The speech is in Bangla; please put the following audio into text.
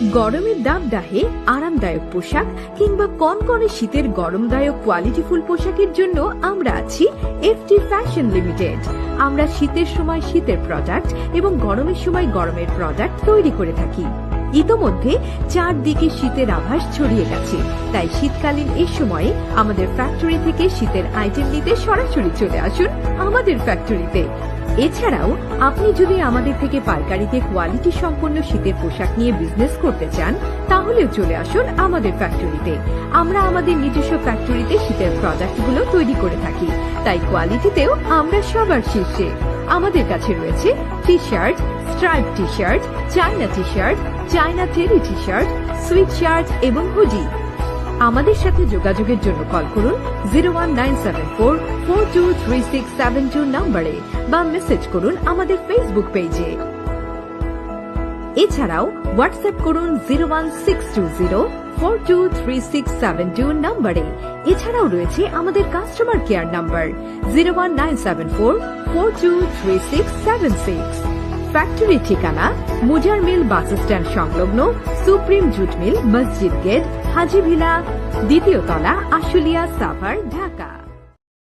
গরমের দাবদাহে আরামদায়ক পোশাক কিংবা কনকনে শীতের গরমদায়ক কোয়ালিটিফুল পোশাকের জন্য আমরা আছি এফটি ফ্যাশন লিমিটেড আমরা শীতের সময় শীতের প্রোডাক্ট এবং গরমের সময় গরমের প্রোডাক্ট তৈরি করে থাকি। ইতোমধ্যে চারদিকে শীতের আভাস ছড়িয়ে গেছে। তাই শীতকালীন এই সময়ে আমাদের ফ্যাক্টরি থেকে শীতের আইটেম নিতে সরাসরি চলে আসুন আমাদের ফ্যাক্টরিতে এছাড়াও, আপনি যদি আমাদের থেকে পাইকারিতে কোয়ালিটি সম্পন্ন শীতের পোশাক নিয়ে বিজনেস করতে চান তাহলেও চলে আসুন আমাদের ফ্যাক্টরিতে আমরা আমাদের নিজস্ব ফ্যাক্টরিতে শীতের প্রোডাক্টগুলো তৈরি করে থাকি। তাই কোয়ালিটিতেও আমরা সবার শীর্ষে। আমাদের কাছে রয়েছে T shirt stripe T shirt China T shirt China terry T shirt sweatshirt এবং হুডি আমাদের সাথে যোগাযোগের জন্য কল করুন zero one nine seven four four two three six seven two নম্বরে বা মেসেজ করুন আমাদের ফেসবুক পেজে এছাড়াও হোয়াটসঅ্যাপ করুন zero one six two zero four two three six seven two নম্বরে এছাড়াও রয়েছে আমাদের customer care number zero one nine seven four four two three six seven six factory ঠিকানা, মুজার মিল বাস স্ট্যান্ড সংলগ্ন সুপ্রিম জুট মিল, মসজিদ গেট, হাজিভিলা, দ্বিতীয় তলা আশুলিয়া সাভার, ঢাকা।